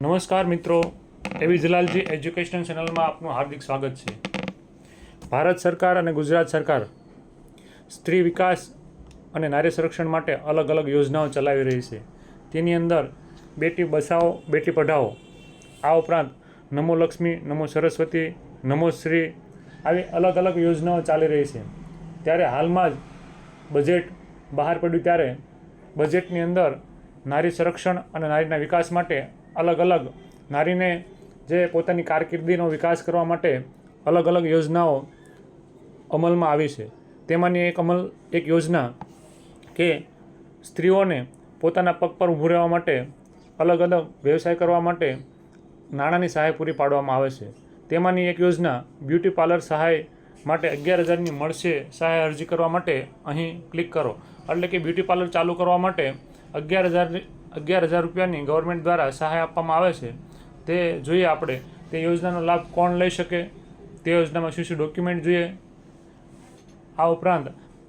નમસ્કાર મિત્રો. એવી જલાલજી એજ્યુકેશન ચેનલમાં આપનું હાર્દિક સ્વાગત છે. ભારત સરકાર અને ગુજરાત સરકાર સ્ત્રી વિકાસ અને નારી સંરક્ષણ માટે અલગ અલગ યોજનાઓ ચલાવી રહી છે. તેની અંદર બેટી બચાવો, બેટી પઢાઓ આ ઉપરાંત નમો લક્ષ્મી, નમો સરસ્વતી, નમો શ્રી આવી અલગ અલગ યોજનાઓ ચાલી રહી છે. ત્યારે હાલમાં જ બજેટ બહાર પડ્યું ત્યારે બજેટની અંદર નારી સંરક્ષણ અને નારીના વિકાસ માટે અલગ અલગ નારીને જે પોતાની કારકિર્દીનો વિકાસ કરવા માટે અલગ અલગ યોજનાઓ અમલમાં આવી છે. તેમાંની એક અમલ, એક યોજના કે સ્ત્રીઓને પોતાના પગ પર ઊભું રહેવા માટે અલગ અલગ વ્યવસાય કરવા માટે નાણાંની સહાય પૂરી પાડવામાં આવે છે. તેમાંની એક યોજના બ્યુટી પાર્લર સહાય માટે અગિયાર હજારની મળશે સહાય અરજી કરવા માટે અહીં ક્લિક કરો. એટલે કે બ્યુટી પાર્લર ચાલુ કરવા માટે અગિયાર હજાર અગિયાર હજાર રૂપિયાની ગવર્મેન્ટ દ્વારા સહાય આપવામાં આવે છે. તે જોઈએ આપણે. તે યોજનાનો લાભ કોણ લઈ શકે? તે યોજનામાં શું શું ડોક્યુમેન્ટ જોઈએ? આ ઉપરાંત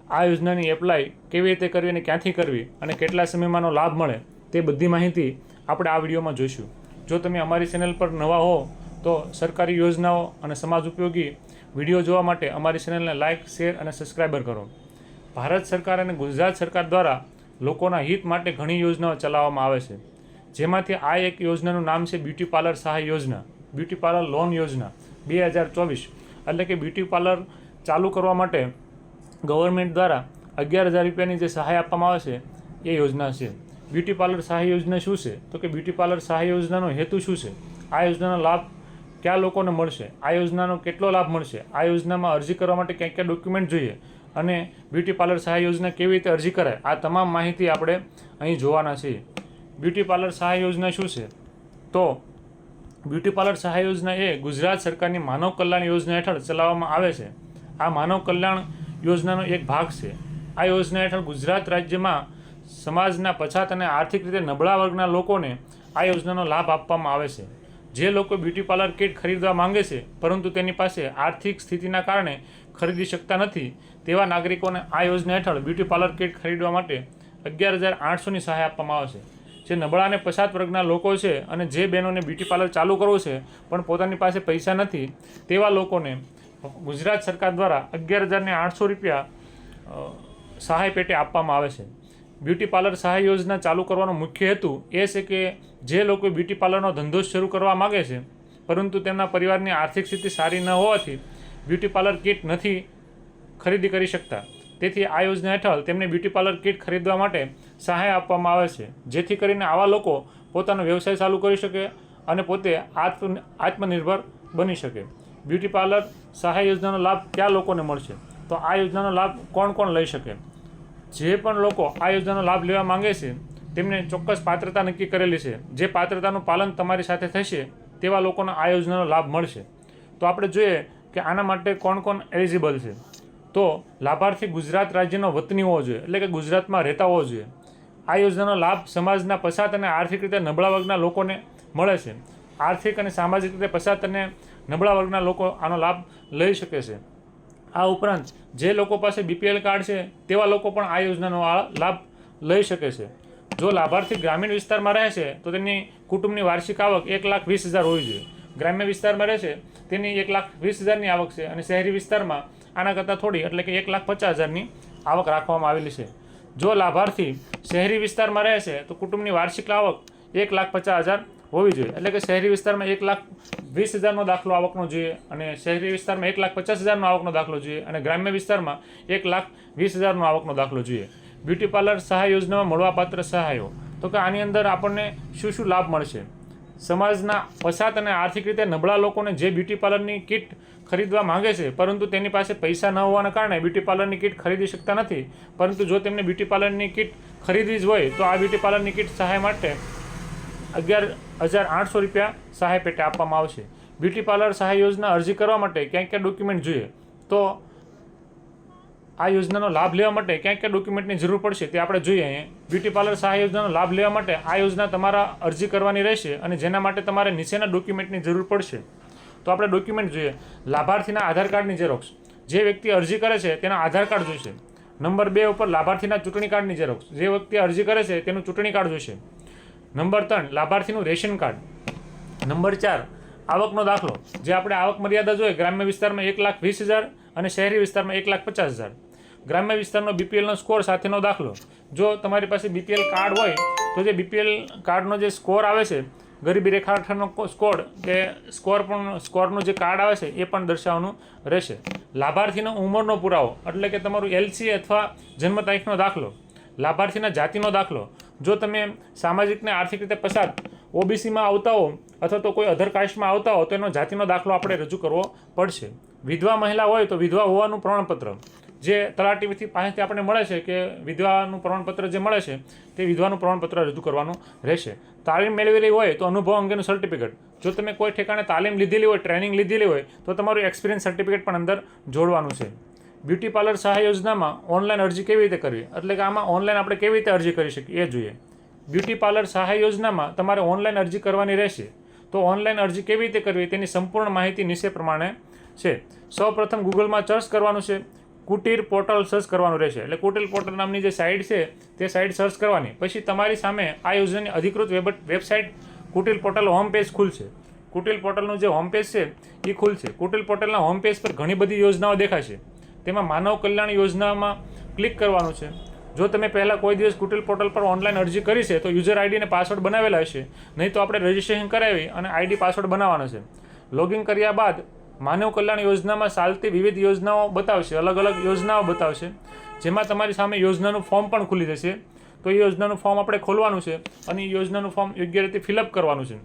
આ યોજનાની એપ્લાય કેવી રીતે કરવી અને ક્યાંથી કરવી અને કેટલા સમયમાંનો લાભ મળે તે બધી માહિતી આપણે આ વિડીયોમાં જોઈશું. જો તમે અમારી ચેનલ પર નવા હો, તો સરકારી યોજનાઓ અને સમાજ ઉપયોગી વીડિયો જોવા માટે અમારી ચેનલને લાઇક શેર અને સબસ્ક્રાઈબર કરો. ભારત સરકાર અને ગુજરાત સરકાર દ્વારા લોકોના હિત માટે ઘણી યોજનાઓ ચલાવવામાં આવે છે. જેમાંથી આ એક યોજનાનું નામ છે બ્યુટી પાર્લર સહાય યોજના. બ્યુટી પાર્લર લોન યોજના બે હજાર ચોવીસ. એટલે કે બ્યુટી પાર્લર ચાલુ કરવા માટે ગવર્મેન્ટ દ્વારા અગિયાર હજાર રૂપિયાની જે સહાય આપવામાં આવે છે, એ યોજના છે. બ્યુટી પાર્લર સહાય યોજના શું છે? તો કે બ્યુટી પાર્લર સહાય યોજનાનો હેતુ શું છે? આ યોજનાનો લાભ કયા લોકોને મળશે? આ યોજનાનો કેટલો લાભ મળશે? આ યોજનામાં અરજી કરવા માટે ક્યાં ક્યાં ડોક્યુમેન્ટ જોઈએ? અને બ્યુટી પાર્લર સહાય યોજના કેવી રીતે અરજી કરાય? આ તમામ માહિતી આપણે અહીં જોવાના છીએ. બ્યુટી પાર્લર સહાય યોજના શું છે? તો બ્યુટી પાર્લર સહાય યોજના એ ગુજરાત સરકારની માનવ કલ્યાણ યોજના હેઠળ ચલાવવામાં આવે છે. આ માનવ કલ્યાણ યોજનાનો એક ભાગ છે. આ યોજના હેઠળ ગુજરાત રાજ્યમાં સમાજના પછાત અને આર્થિક રીતે નબળા વર્ગના લોકોને આ યોજનાનો લાભ આપવામાં આવે છે. જે લોકો બ્યુટી પાર્લર કિટ ખરીદવા માંગે છે, પરંતુ તેની પાસે આર્થિક સ્થિતિના કારણે ખરીદી શકતા નથી તેવા નાગરિકોને આ યોજના હેઠળ બ્યુટી પાર્લર કિટ ખરીદવા માટે અગિયાર હજાર આઠસોની સહાય આપવામાં આવશે. જે નબળા અને પછાત વર્ગના લોકો છે અને જે બહેનોને બ્યુટી પાર્લર ચાલુ કરવું છે, પણ પોતાની પાસે પૈસા નથી, તેવા લોકોને ગુજરાત સરકાર દ્વારા અગિયાર હજારને આઠસો રૂપિયા સહાય પેટે આપવામાં આવે છે. બ્યુટી પાર્લર સહાય યોજના ચાલુ કરવાનો મુખ્ય હેતુ એ છે કે જે લોકો બ્યુટી પાર્લરનો ધંધો શરૂ કરવા માગે છે, પરંતુ તેમના પરિવારની આર્થિક સ્થિતિ સારી ન હોવાથી બ્યુટી પાર્લર કિટ નથી ખરીદી કરી શકતા. તેથી આ યોજના હેઠળ તેમને બ્યુટી પાર્લર કિટ ખરીદવા માટે સહાય આપવામાં આવે છે. જેથી કરીને આવા લોકો પોતાનો વ્યવસાય ચાલુ કરી શકે અને પોતે આત્મ, આત્મનિર્ભર બની શકે. બ્યુટી પાર્લર સહાય યોજનાનો લાભ કયા લોકોને મળશે? તો આ યોજનાનો લાભ કોણ કોણ લઈ શકે? જે પણ લોકો આ યોજનાનો લાભ લેવા માંગે છે, તેમને ચોક્કસ પાત્રતા નક્કી કરેલી છે. જે પાત્રતાનું પાલન તમારી સાથે થશે, તેવા લોકોને આ યોજનાનો લાભ મળશે. તો આપણે જોઈએ કે આના માટે કોણ કોણ એલિજિબલ છે. તો લાભાર્થી ગુજરાત રાજ્યનો વતની હોવો જોઈએ, એટલે કે ગુજરાતમાં રહેતા હોવો જોઈએ. આ યોજનાનો લાભ સમાજના પછાત અને આર્થિક રીતે નબળા વર્ગના લોકોને મળે છે. આર્થિક અને સામાજિક રીતે પછાત અને નબળા વર્ગના લોકો આનો લાભ લઈ શકે છે. આ ઉપરાંત જે લોકો પાસે બીપીએલ કાર્ડ છે, તેવા લોકો પણ આ યોજનાનો લાભ લઈ શકે છે. જો લાભાર્થી ગ્રામીણ વિસ્તારમાં રહે છે, તો તેની કુટુંબની વાર્ષિક આવક એક લાખ વીસ હજાર હોવી જોઈએ. ગ્રામ્ય વિસ્તારમાં રહે છે, તેની એક લાખ વીસ હજારની આવક છે અને શહેરી વિસ્તારમાં આના કરતાં થોડી, એટલે કે એક લાખ પચાસ હજારની આવક રાખવામાં આવેલી છે. જો લાભાર્થી શહેરી વિસ્તારમાં રહે છે, તો કુટુંબની વાર્ષિક આવક એક લાખ પચાસ હજાર હોવી જોઈએ. એટલે કે શહેરી વિસ્તારમાં એક લાખ વીસ હજારનો દાખલો આવકનો જોઈએ અને શહેરી વિસ્તારમાં એક લાખ પચાસ હજારનો આવકનો દાખલો જોઈએ અને ગ્રામ્ય વિસ્તારમાં એક લાખ વીસ હજારનો આવકનો દાખલો જોઈએ. બ્યુટી પાર્લર સહાય યોજનામાં મળવાપાત્ર સહાયો. તો કે આની અંદર આપણને શું શું લાભ મળશે? સમાજના પછાત અને આર્થિક રીતે નબળા લોકોને જે બ્યુટી પાર્લરની કિટ ખરીદવા માંગે છે, પરંતુ તેની પાસે પૈસા ન હોવાના કારણે બ્યુટી પાર્લરની કિટ ખરીદી શકતા નથી. પરંતુ જો તેમને બ્યુટી પાર્લરની કિટ ખરીદવી જ હોય, તો આ બ્યુટી પાર્લરની કિટ સહાય માટે અગિયાર હજાર આઠસો રૂપિયા સહાય પેટે આપવામાં આવશે. બ્યુટી પાર્લર સહાય યોજના અરજી કરવા માટે ક્યાં ક્યાં ડોક્યુમેન્ટ જોઈએ? તો આ યોજનાનો લાભ લેવા માટે ક્યાં ક્યાં ડોક્યુમેન્ટની જરૂર પડશે તે આપણે જોઈએ અહીંયા. બ્યુટી પાર્લર સહાય યોજનાનો લાભ લેવા માટે આ યોજના તમારા અરજી કરવાની રહેશે અને જેના માટે તમારે નીચેના ડોક્યુમેન્ટની જરૂર પડશે. તો આપણે ડોક્યુમેન્ટ જોઈએ. લાભાર્થીના આધાર કાર્ડની ઝેરોક્ષ જે વ્યક્તિ અરજી કરે છે તેના આધાર કાર્ડ જોઈશે. નંબર બે ઉપર લાભાર્થીના ચૂંટણી કાર્ડની ઝેરોક્ષ જે વ્યક્તિ અરજી કરે છે તેનું ચૂંટણી કાર્ડ જોઈશે. નંબર ત્રણ, લાભાર્થીનું રેશન કાર્ડ. નંબર ચાર, આવકનો દાખલો. જે આપણે આવક મર્યાદા જોઈએ, ગ્રામ્ય વિસ્તારમાં એક લાખ વીસ હજાર અને શહેરી વિસ્તારમાં એક લાખ પચાસ હજાર. ગ્રામ્ય વિસ્તારનો બીપીએલનો સ્કોર સાથેનો દાખલો. જો તમારી પાસે બીપીએલ કાર્ડ હોય, તો જે બીપીએલ કાર્ડનો જે સ્કોર આવે છે, ગરીબી રેખા હેઠળનો સ્કોર કે સ્કોર પણ સ્કોરનું જે કાર્ડ આવે છે, એ પણ દર્શાવવાનું રહેશે. લાભાર્થીનો ઉંમરનો પુરાવો, એટલે કે તમારું એલસી અથવા જન્મ તારીખનો દાખલો. લાભાર્થીના જાતિનો દાખલો. જો તમે સામાજિક ને આર્થિક રીતે પસાર ઓબીસીમાં આવતા હો, અથવા તો કોઈ અધર કાસ્ટમાં આવતા હો, તો એનો જાતિનો દાખલો આપણે રજૂ કરવો પડશે. વિધવા મહિલા હોય તો વિધવા હોવાનું પ્રમાણપત્ર. જે તલાટીથી પાસેથી આપણને મળે છે કે વિધવાનું પ્રમાણપત્ર જે મળે છે, તે વિધવાનું પ્રમાણપત્ર રજૂ કરવાનું રહેશે. તાલીમ મેળવેલી હોય તો અનુભવ અંગેનું સર્ટિફિકેટ જો તમે કોઈ ઠેકાણે તાલીમ લીધેલી હોય ટ્રેનિંગ લીધેલી હોય, તો તમારું એક્સપિરિયન્સ સર્ટિફિકેટ પણ અંદર જોડવાનું છે. બ્યુટી પાર્લર સહાય યોજનામાં ઓનલાઈન અરજી કેવી રીતે કરવી? એટલે કે આમાં ઓનલાઈન આપણે કેવી રીતે અરજી કરી શકીએ એ જોઈએ. બ્યુટી પાર્લર સહાય યોજનામાં તમારે ઓનલાઈન અરજી કરવાની રહેશે. તો ઓનલાઈન અરજી કેવી રીતે કરવી તેની સંપૂર્ણ માહિતી નીચે પ્રમાણે છે. સૌપ્રથમ ગૂગલમાં સર્ચ કરવાનું છે. કુટીર પોર્ટલ સર્ચ કરવાનું રહેશે. એટલે કુટીર પોર્ટલ નામની જે સાઇટ છે, તે સાઇટ સર્ચ કરવાની. પછી તમારી સામે આ યોજનાની અધિકૃત web website Kutir portal home page ખુલશે. કુટીલ પોર્ટલનું જે હોમ પેજ છે એ ખુલશે. કુટીલ પોર્ટલના હોમ પેજ પર ઘણી બધી યોજનાઓ દેખાશે. તેમાં માનવ કલ્યાણ યોજનામાં ક્લિક કરવાનું છે. જો તમે પહેલાં કોઈ દિવસ કુટીર પોર્ટલ પર ઓનલાઈન અરજી કરી છે, તો યુઝર આઈડી અને પાસવર્ડ બનાવેલા હશે. નહીં તો આપણે રજિસ્ટ્રેશન કરાવી અને આઈડી પાસવર્ડ બનાવવાનો છે. લોગિન કર્યા બાદ માનવ કલ્યાણ યોજનામાં ચાલતી વિવિધ યોજનાઓ બતાવશે અલગ અલગ યોજનાઓ બતાવશે. જેમાં તમારી સામે યોજનાનું ફોર્મ પણ ખુલી જશે. તો એ યોજનાનું ફોર્મ આપણે ખોલવાનું છે અને એ યોજનાનું ફોર્મ યોગ્ય રીતે ફિલઅપ કરવાનું છે.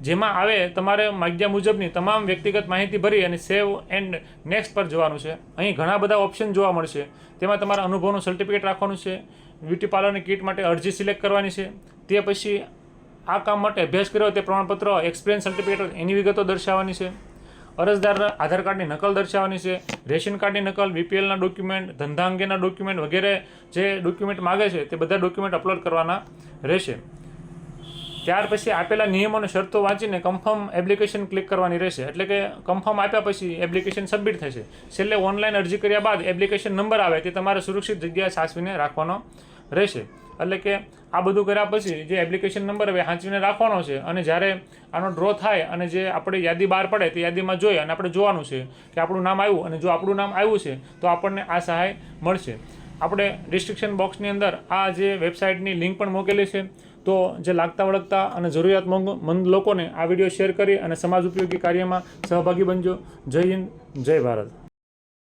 જેમાં આવે તમારે માગ્યા મુજબની તમામ વ્યક્તિગત માહિતી ભરી અને સેવ એન્ડ નેક્સ્ટ પર જવાનું છે. અહીં ઘણા બધા ઓપ્શન જોવા મળશે. તેમાં તમારા અનુભવનું સર્ટિફિકેટ રાખવાનું છે બ્યુટી પાર્લરની કીટ માટે અરજી સિલેક્ટ કરવાની છે. તે પછી આ કામ માટે અભ્યાસ કર્યો, તે પ્રમાણપત્ર એક્સપિરિયન્સ સર્ટિફિકેટ એની વિગતો દર્શાવવાની છે. અરજદારના આધાર કાર્ડની નકલ દર્શાવવાની છે, રેશન કાર્ડની નકલ બીપીએલના ડોક્યુમેન્ટ ધંધા અંગેના ડોક્યુમેન્ટ વગેરે જે ડોક્યુમેન્ટ માગે છે તે બધા ડોક્યુમેન્ટ અપલોડ કરવાના રહેશે. ત્યાર પછી આપેલા નિયમો અને શરતો વાંચીને કન્ફર્મ એપ્લિકેશન ક્લિક કરવાની રહેશે. એટલે કે કન્ફર્મ આપ્યા પછી એપ્લિકેશન સબમિટ થશે. છેલ્લે ઓનલાઈન અરજી કર્યા બાદ એપ્લિકેશન નંબર આવે તે તમારે સુરક્ષિત જગ્યાએ સાચવીને રાખવાનો રહેશે. એટલે કે આ બધું કર્યા પછી જે એપ્લિકેશન નંબર હવે હાંચવીને રાખવાનો છે અને જ્યારે આનો ડ્રો થાય અને જે આપણે યાદી બહાર પડે તે યાદીમાં જોઈ અને આપણે જોવાનું છે કે આપણું નામ આવ્યું અને જો આપણું નામ આવ્યું છે, તો આપણને આ સહાય મળશે. આપણે ડિસ્ક્રિપ્શન બોક્સની અંદર આ જે વેબસાઇટની લિંક પણ મૂકેલી છે. તો જે લાગતા વળગતા અને જરૂરિયાતમંદ લોકોને આ વીડિયો શેર કરી અને સમાજ ઉપયોગી કાર્યમાં સહભાગી બનજો. જય હિન્દ, જય ભારત.